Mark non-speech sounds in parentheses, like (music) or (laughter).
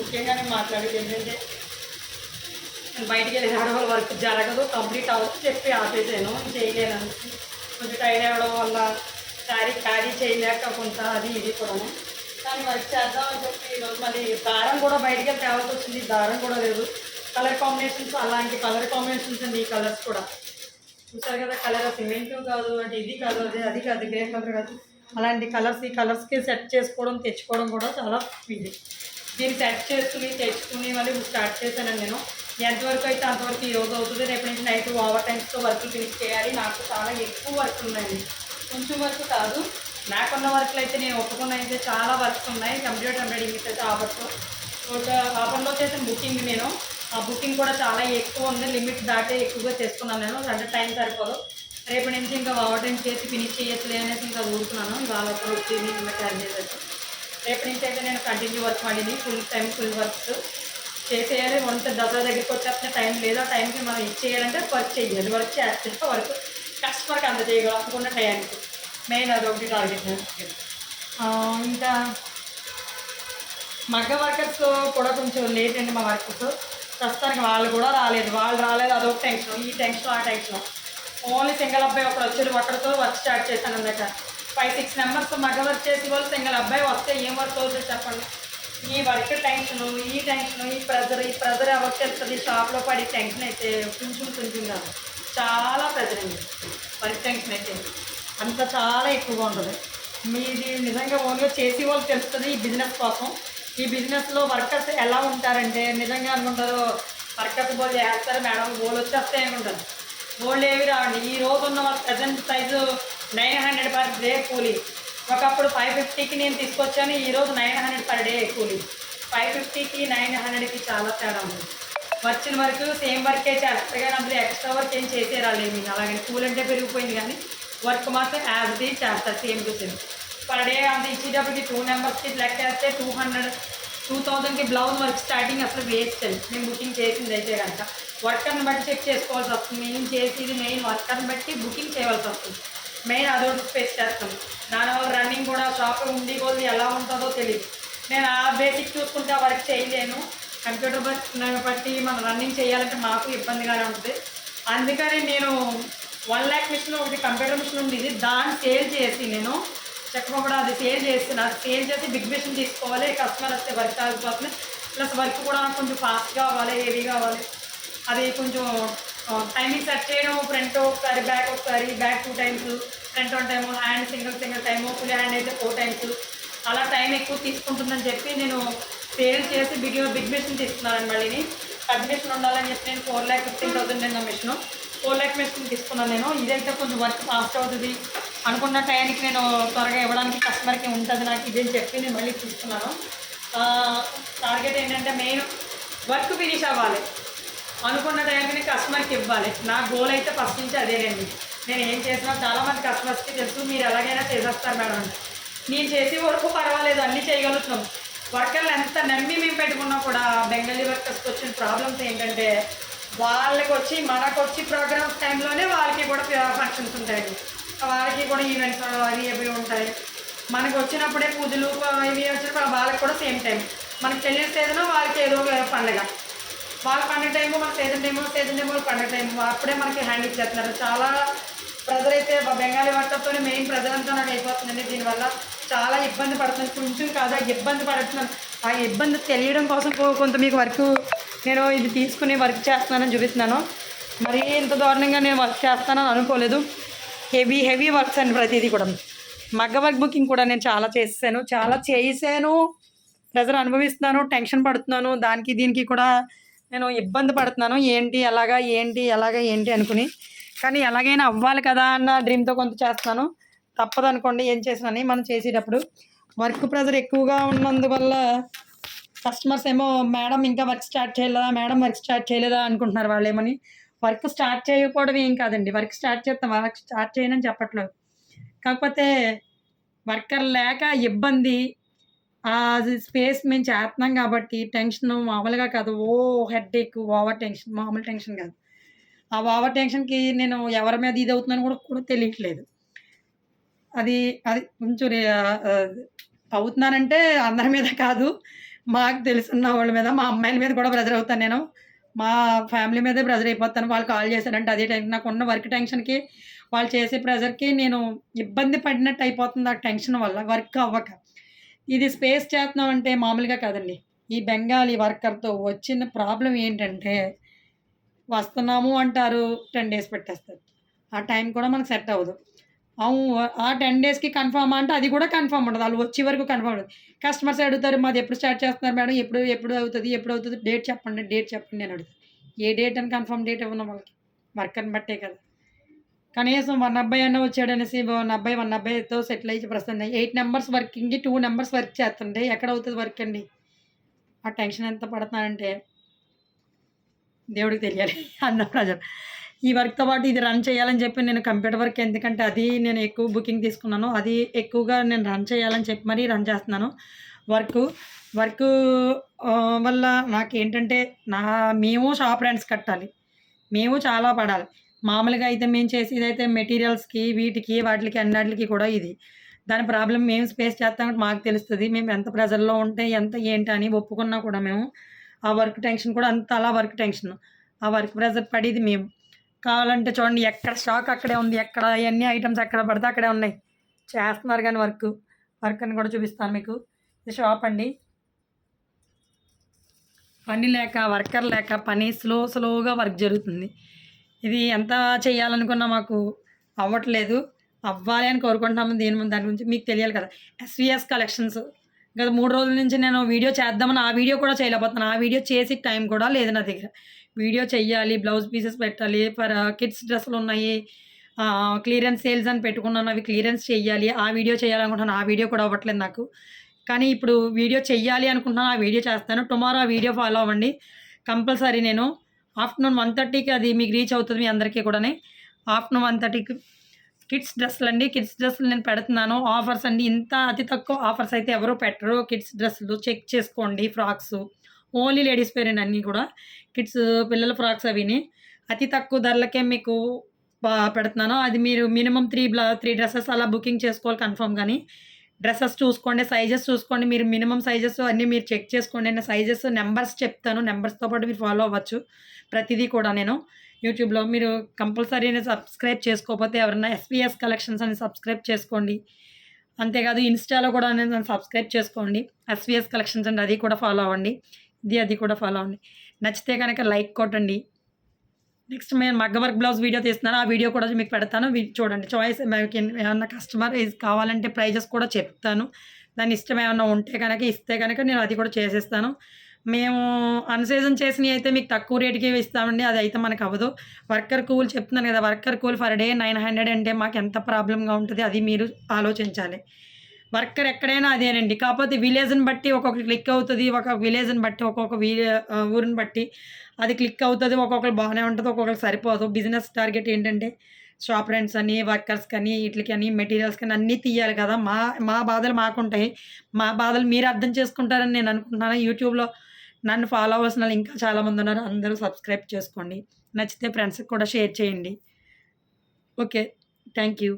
ముఖ్యంగా నేను మాట్లాడేది ఏంటంటే నేను బయటికి వెళ్ళి ఆడవాళ్ళ వర్క్ జరగదు కంప్లీట్ అవ్వచ్చు చెప్పి ఆపేసాను. చేయలేను కొంచెం టైర్ అవ్వడం వల్ల క్యారీ క్యారీ చేయలేక కొంత అది ఇది కూడా. కానీ వర్క్ చేద్దామని చెప్పి ఈరోజు మళ్ళీ దారం కూడా బయటికి వెళ్ళి తేవాల్సి వచ్చింది. దారం కూడా లేదు. కలర్ కాంబినేషన్స్ అలాంటి కలర్ కాంబినేషన్స్ అండి ఈ కలర్స్ కూడా. చూసారు కదా కలర్ సిమెంట్ కాదు అంటే ఇది కాదు అది అది కాదు గ్రే కలర్ కాదు. అలాంటి కలర్స్ ఈ కలర్స్కి సెట్ చేసుకోవడం తెచ్చుకోవడం కూడా చాలా ఇది దీన్ని సెట్ చేసుకుని తెచ్చుకుని మళ్ళీ స్టార్ట్ చేశాను నేను. ఎంతవరకు అయితే అంతవరకు ఈ రోజు అవుతుంది రేపు నుంచి నైట్ ఓవర్ టైమ్స్తో వర్క్ ఫినిష్ చేయాలి. నాకు చాలా ఎక్కువ వర్క్ ఉన్నాయి. కొంచెం వర్క్ కాదు. నాకున్న వర్క్లు అయితే నేను ఒప్పుకున్న అయితే చాలా వర్క్స్ ఉన్నాయి. కంప్యూటర్ ఎంబ్రాయిడింగ్ అయితే ఆఫర్తో ఆఫర్లో చేసిన బుకింగ్ నేను. ఆ బుకింగ్ కూడా చాలా ఎక్కువ ఉంది. లిమిట్ దాటే ఎక్కువగా చేసుకున్నాను నేను. అంటే టైం సరిపోదు. రేపటి నుంచి ఇంకా ఓవర్ టైం చేసి ఫినిష్ చేయట్లేదు అనేసి ఇంకా ఊరుకున్నాను. ఇవాళ ఒక వచ్చి ఇంకా క్యారీ చేసేసి రేపు నుంచి అయితే నేను కంటిన్యూ వర్క్ పడింది ఫుల్ టైం ఫుల్ వర్క్స్ చేసేయాలి. వంట దసరా దగ్గరికి వచ్చేస్తే టైం లేదా. టైంకి మనం ఇచ్చేయాలంటే వర్క్ చేయాలి. వర్క్ చేస్తే వర్క్ కస్టమర్కి అందజేయగలకుండా టైంకి మెయిన్ అదొకటి టార్గెట్ ఇంకా మగ్గ వర్కర్స్ కూడా కొంచెం లేట్ అండి మా వర్కర్స్ ప్రస్తుతానికి వాళ్ళు కూడా రాలేదు. వాళ్ళు రాలేదు. అదొక టెన్షన్ ఈ టెన్షన్ ఆ టెన్షన్ ఓన్లీ సింగల్ అబ్బాయి ఒకడు వచ్చాడు. ఒకరితో వర్క్ స్టార్ట్ చేశాను అందక ఫైవ్ సిక్స్ మెంబర్స్ మగ్గ వర్క్ చేసే వాళ్ళు సింగల్ అబ్బాయి వస్తే ఏం వర్క్ అవుతుంది చెప్పండి? ఈ వర్క్ టెన్షన్ ఈ టెన్షన్ ఈ ప్రెజర్ ఈ ప్రెజర్ ఎవరికి వెళ్తుంది షాప్లో పడి టెన్షన్ అయితే కొంచెం కొంచెం కాదు. చాలా ప్రెజర్ అండి. వర్క్ టెన్షన్ అయితే. అంత చాలా ఎక్కువగా ఉంటుంది. మీది నిజంగా ఓన్గా చేసే వాళ్ళు తెలుస్తుంది ఈ బిజినెస్ కోసం. ఈ బిజినెస్లో వర్కర్స్ ఎలా ఉంటారంటే నిజంగా అనుకుంటారు వర్కర్స్ బోల్ చేస్తారు మేడం బోల్ ఏమి ఉండదు బోల్డ్ ఏవి రావండి. ఈ రోజు ఉన్న వాళ్ళ present size nine hundred per day కూలీ. ఒకప్పుడు ఫైవ్ ఫిఫ్టీకి నేను తీసుకొచ్చాను ఈరోజు నైన్ హండ్రెడ్ పర్ డే కూలీ. ఫైవ్ ఫిఫ్టీకి నైన్ హండ్రెడ్కి చాలా తేడా ఉంది. వచ్చిన వరకు సేమ్ వర్కే చేస్తారు కానీ అందులో ఎక్స్ట్రా వర్క్ ఏం చేసే రాలేదు మీకు అలాగే కూల్ అంటే పెరిగిపోయింది కానీ వర్క్ మాత్రం యాజ్ ది చేస్తారు same to same. Per day అంత ఇచ్చేటప్పటికి టూ నెంబర్స్కి లెక్క వేస్తే టూ హండ్రెడ్ టూ థౌజండ్కి బ్లౌజ్ వర్క్ స్టార్టింగ్ అసలు వేస్ట్ అండి మేము బుకింగ్ చేసింది అయితే కనుక. వర్కర్ని బట్టి చెక్ చేసుకోవాల్సి వస్తుంది. మేము చేసేది మెయిన్ వర్కర్ని బట్టి బుకింగ్ చేయవలసి వస్తుంది. మెయిన్ అదొకటి ఫేస్ చేస్తాం. దానివల్ల రన్నింగ్ కూడా షాప్ ఉండి కొద్ది ఎలా ఉంటుందో తెలియదు నేను ఆ బేసిక్ చూసుకుంటే ఆ వర్క్ చేయలేను. కంప్యూటర్ బట్టి మనం రన్నింగ్ చేయాలంటే మాకు ఇబ్బందిగానే ఉంటుంది. అందుకని నేను వన్ ల్యాక్ మిషన్ ఒకటి కంప్యూటర్ మిషన్ ఉండేది దాన్ని సేల్ చేసి నేను చక్కగా కూడా అది సేల్ చేసి నాకు సేల్ చేసి బిగ్ మిషన్ తీసుకోవాలి. కస్టమర్ వస్తే వర్క్ ఆగిపోతుంది. ప్లస్ వర్క్ కూడా కొంచెం ఫాస్ట్ కావాలి హెవీ కావాలి అది కొంచెం టైమింగ్ సెట్ చేయడం ఫ్రంట్ ఒకసారి బ్యాక్ ఒకసారి back two times front one time hand single single time full hand అయితే ఫోర్ టైమ్స్ అలా టైం ఎక్కువ తీసుకుంటుందని చెప్పి నేను సేల్ చేసి బిగ్ బిగ్ మిషన్ తీసుకున్నాను మళ్ళీని పెద్ద మిషన్ ఉండాలని చెప్పి నేను ఫోర్ ల్యాక్ ఫిఫ్టీన్ థౌసండ్ నిన్న మిషన్ ఫోర్ ల్యాక్ మిషన్ తీసుకున్నాను నేను. ఇదైతే కొంచెం వర్క్ ఫాస్ట్ అవుతుంది. అనుకున్న టైంకి నేను త్వరగా ఇవ్వడానికి కస్టమర్కి ఉంటుంది నాకు ఇదని చెప్పి నేను మళ్ళీ తీసుకున్నాను. టార్గెట్ ఏంటంటే మెయిన్ వర్క్ ఫినిష్ అవ్వాలి. అనుకున్న టైంకి కస్టమర్కి ఇవ్వాలి నా గోల్ అయితే ఫస్ట్ నుంచి అదేనండి నేను ఏం చేసినా చాలామంది కస్టమర్స్కి తెలుసు మీరు ఎలాగైనా చేసేస్తారు మేడం నేను చేసే వరకు పర్వాలేదు అన్నీ చేయగలుగుతున్నాం వర్కర్లు ఎంత నమ్మి మేము పెట్టుకున్నా కూడా బెంగాలీ వర్కర్స్కి వచ్చిన ప్రాబ్లమ్స్ ఏంటంటే వాళ్ళకి వచ్చి మనకు వచ్చి ప్రోగ్రామ్స్ టైంలోనే వాళ్ళకి కూడా ఫంక్షన్స్ ఉంటాయి వాళ్ళకి కూడా ఈవెంట్స్ అవి ఇవి ఉంటాయి మనకు వచ్చినప్పుడే పూజలు ఇవి వచ్చినప్పుడు వాళ్ళకి కూడా సేమ్ టైం మనకి తెలియదు ఏదైనా వాళ్ళకి ఏదో పండగ వాళ్ళు పండుగ టైము మన సీజన్ టైము సీజన్ టైము పండుగ టైము అప్పుడే మనకి హ్యాండ్ ఇచ్చేస్తున్నారు చాలా ప్రజలైతే అయితే బెంగాలీ వర్కర్తో మెయిన్ ప్రజలంతా నాకు అయిపోతుందండి దీనివల్ల చాలా ఇబ్బంది పడుతుంది కొంచెం కాదా ఇబ్బంది పడుతున్నాను. ఆ ఇబ్బంది తెలియడం కోసం కొంత మీకు వర్క్ నేను ఇది తీసుకుని వర్క్ చేస్తున్నానని చూపిస్తున్నాను. మరీ ఇంత దారుణంగా నేను వర్క్ చేస్తానని అనుకోలేదు. హెవీ హెవీ వర్క్స్ అండి ప్రతిదీ కూడా. మగ్గ వర్క్ బుకింగ్ కూడా నేను చాలా చేసాను చాలా చేశాను. ప్రెజర్ అనుభవిస్తున్నాను టెన్షన్ పడుతున్నాను. దానికి దీనికి కూడా నేను ఇబ్బంది పడుతున్నాను. ఏంటి ఎలాగా ఏంటి ఎలాగా ఏంటి అనుకుని. కానీ ఎలాగైనా అవ్వాలి కదా అన్న డ్రీమ్తో కొంత చేస్తున్నాను. తప్పదు అనుకోండి ఏం చేసినని మనం చేసేటప్పుడు. వర్క్ ప్రెజర్ ఎక్కువగా ఉన్నందువల్ల కస్టమర్స్ ఏమో మేడం ఇంకా వర్క్ స్టార్ట్ చేయలేదా? మేడం వర్క్ స్టార్ట్ చేయలేదా? అనుకుంటున్నారు వాళ్ళు ఏమని వర్క్ స్టార్ట్ చేయకపోవడం ఏం కాదండి. వర్క్ స్టార్ట్ చేస్తాం వర్క్ స్టార్ట్ చేయనని చెప్పట్లేదు. కాకపోతే వర్కర్ లేక ఇబ్బంది ఆ స్పేస్ మేము చేస్తున్నాం కాబట్టి టెన్షన్ మామూలుగా కాదు. ఓ హెడ్ ఎక్ ఓవర్ టెన్షన్ మామూలు టెన్షన్ కాదు. ఆ ఓవర్ టెన్షన్కి నేను ఎవరి మీద ఇది అవుతున్నాను కూడా కూడా తెలియట్లేదు. అది అది కొంచెం అవుతున్నానంటే అందరి మీద కాదు. మాకు తెలుసున్న వాళ్ళ మీద మా అమ్మాయిల మీద కూడా ప్రెజర్ అవుతాను నేను. మా ఫ్యామిలీ మీదే ప్రెజర్ అయిపోతాను. వాళ్ళు కాల్ చేశారంటే అదే టైం నాకు ఉన్న వర్క్ టెన్షన్కి వాళ్ళు చేసే ప్రెజర్కి నేను ఇబ్బంది పడినట్టు అయిపోతుంది ఆ టెన్షన్ వల్ల. వర్క్ అవ్వక. ఇది స్పేస్ చేస్తున్నాం అంటే మామూలుగా కాదండి. ఈ బెంగాలీ వర్కర్తో వచ్చిన ప్రాబ్లం ఏంటంటే వస్తున్నాము అంటారు టెన్ డేస్ పెట్టేస్తారు. ఆ టైం కూడా మనకు సెట్ అవ్వదు. అవును ఆ టెన్ డేస్కి కన్ఫర్మ్ అంటే అది కూడా కన్ఫర్మ్ ఉండదు. వాళ్ళు వచ్చే వరకు కన్ఫర్మ్ ఉండదు. కస్టమర్స్ అడుగుతారు మాది ఎప్పుడు స్టార్ట్ చేస్తున్నారు మేడం? ఎప్పుడు ఎప్పుడు అవుతుంది? ఎప్పుడు అవుతుంది? డేట్ చెప్పండి డేట్ చెప్పండి నేను అడుగుతాను ఏ డేట్ అని కన్ఫర్మ్ డేట్ ఇవ్వను వాళ్ళకి. వర్కర్ని బట్టే కదా. కనీసం వన్ అబ్బాయి అన్న వచ్చాడనేసి వన్ అబ్బాయి వన్ అబ్బాయితో సెటిల్ అయ్యి ప్రస్తుతం ఎయిట్ నెంబర్స్ వర్కింగ్కి టూ నెంబర్స్ వర్క్ చేస్తుంటే ఎక్కడ అవుతుంది వర్క్ అండి? ఆ టెన్షన్ ఎంత పడుతున్నానంటే దేవుడికి తెలియాలి. (laughs) అన్న ప్రజలు. ఈ వర్క్తో పాటు ఇది రన్ చేయాలని చెప్పి నేను కంప్యూటర్ వర్క్ ఎందుకంటే అది నేను ఎక్కువ బుకింగ్ తీసుకున్నాను. అది ఎక్కువగా నేను రన్ చేయాలని చెప్పి మరీ రన్ చేస్తున్నాను. వర్క్ వర్క్ వల్ల నాకు ఏంటంటే నా మేము షాప్ రెంట్స్ కట్టాలి. మేము చాలా పడాలి. మామూలుగా అయితే మేము చేసేది అయితే మెటీరియల్స్కి వీటికి వాటికి అన్నిటికి కూడా ఇది. దాని ప్రాబ్లం మేము స్పేస్ చేస్తాం మాకు తెలుస్తుంది. మేము ఎంత ప్రెజర్లో ఉంటే ఎంత ఏంటి అని ఒప్పుకున్నా కూడా మేము ఆ వర్క్ టెన్షన్ కూడా అంత అలా వర్క్ టెన్షన్. ఆ వర్క్ ప్రెజర్ పడేది మేము. కావాలంటే చూడండి ఎక్కడ స్టాక్ అక్కడే ఉంది. ఎక్కడ ఎన్ని ఐటమ్స్ ఎక్కడ పడితే అక్కడే ఉన్నాయి. చేస్తున్నారు కానీ వర్క్. వర్క్ అని కూడా చూపిస్తాను మీకు. ఇది షాప్ అండి. పని లేక వర్కర్ లేక పని స్లో స్లోగా వర్క్ జరుగుతుంది. ఇది ఎంత చేయాలనుకున్నా మాకు అవ్వట్లేదు. అవ్వాలి అని కోరుకుంటున్నాము దీని ముందు దాని గురించి మీకు తెలియాలి కదా. ఎస్విఎస్ కలెక్షన్స్ గత మూడు రోజుల నుంచి నేను వీడియో చేద్దామని ఆ వీడియో కూడా చేయలేకపోతున్నాను. ఆ వీడియో చేసి టైం కూడా లేదు నా దగ్గర. వీడియో చెయ్యాలి బ్లౌజ్ పీసెస్ పెట్టాలి ఫర్ కిడ్స్ డ్రెస్సులు ఉన్నాయి. క్లియరెన్స్ సేల్స్ అని పెట్టుకున్నాను. అవి క్లియరెన్స్ చెయ్యాలి. ఆ వీడియో చేయాలనుకుంటున్నాను. ఆ వీడియో కూడా అవ్వట్లేదు నాకు. కానీ ఇప్పుడు వీడియో చెయ్యాలి అనుకుంటున్నాను. ఆ వీడియో చేస్తాను. టుమారో ఆ వీడియో ఫాలో అవ్వండి. కంపల్సరీ నేను ఆఫ్టర్నూన్ వన్ థర్టీకి అది మీకు రీచ్ అవుతుంది మీ అందరికీ కూడా ఆఫ్టర్నూన్ వన్ థర్టీకి కిడ్స్ డ్రెస్సులు అండి. కిడ్స్ డ్రెస్సులు నేను పెడుతున్నాను. ఆఫర్స్ అండి. ఇంత అతి తక్కువ ఆఫర్స్ అయితే ఎవరు పెట్టరు. కిడ్స్ డ్రెస్సులు చెక్ చేసుకోండి. ఫ్రాక్స్ ఓన్లీ లేడీస్ పేరేంటి అన్నీ కూడా. కిడ్స్ పిల్లల ఫ్రాక్స్ అవిని. అతి తక్కువ ధరలకే మీకు బా- పెడుతున్నాను. అది మీరు మినిమం త్రీ బ్లా త్రీ డ్రెస్సెస్ అలా బుకింగ్ చేసుకోవాలి కన్ఫర్మ్ కానీ డ్రెస్సెస్ చూసుకోండి సైజెస్ చూసుకోండి మీరు మినిమం సైజెస్ అన్నీ మీరు చెక్ చేసుకోండి. నేను సైజెస్ నెంబర్స్ చెప్తాను. నెంబర్స్తో పాటు మీరు ఫాలో అవ్వచ్చు. ప్రతిదీ కూడా నేను యూట్యూబ్లో మీరు కంపల్సరీ సబ్స్క్రైబ్ చేసుకోకపోతే ఎవరైనా ఎస్పీఎస్ కలెక్షన్స్ అని సబ్స్క్రైబ్ చేసుకోండి. అంతేకాదు ఇన్స్టాలో కూడా నేను సబ్స్క్రైబ్ చేసుకోండి. ఎస్విఎస్ కలెక్షన్స్ అండి అది కూడా ఫాలో అవ్వండి. ఇది అది కూడా ఫాలో అవ్వండి. నచ్చితే కనుక లైక్ కొట్టండి. నెక్స్ట్ నేను మగ్గ వర్క్ బ్లౌజ్ వీడియో తీస్తున్నాను. ఆ వీడియో కూడా మీకు పెడతాను. చూడండి చాయిస్ మీకు ఏమన్నా కస్టమర్ కావాలంటే ప్రైజెస్ కూడా చెప్తాను. దాని ఇష్టం ఏమన్నా ఉంటే కనుక ఇస్తే కనుక నేను అది కూడా చేసేస్తాను. మేము అన్సీజన్ చేసినవి అయితే మీకు తక్కువ రేటుకి ఇస్తామండి. అది అయితే మనకు అవ్వదు. వర్కర్ కూల్ చెప్తున్నాను కదా వర్కర్ కూల్ ఫర్ డే నైన్ హండ్రెడ్ అంటే మాకు ఎంత ప్రాబ్లంగా ఉంటుంది అది మీరు ఆలోచించాలి. వర్కర్ ఎక్కడైనా అదేనండి. కాకపోతే విలేజ్ని బట్టి ఒక్కొక్క క్లిక్ అవుతుంది ఒక్కొక్క విలేజ్ని బట్టి ఒక్కొక్క వీ ఊరిని బట్టి అది క్లిక్ అవుతుంది ఒక్కొక్కరు బాగానే ఉంటుంది ఒక్కొక్కరు సరిపోదు. బిజినెస్ టార్గెట్ ఏంటంటే షాప్ రెంట్స్ అని వర్కర్స్ కానీ వీటికి అని మెటీరియల్స్ కానీ అన్నీ తీయాలి కదా. మా మా బాధలు మాకుంటాయి. మా బాధలు మీరు అర్థం చేసుకుంటారని నేను అనుకుంటున్నాను. యూట్యూబ్లో నన్ను ఫాలో అవ్వాల్సిన వాళ్ళు ఇంకా చాలామంది ఉన్నారు. అందరూ సబ్స్క్రైబ్ చేసుకోండి. నచ్చితే ఫ్రెండ్స్కి కూడా షేర్ చేయండి. ఓకే. Thank you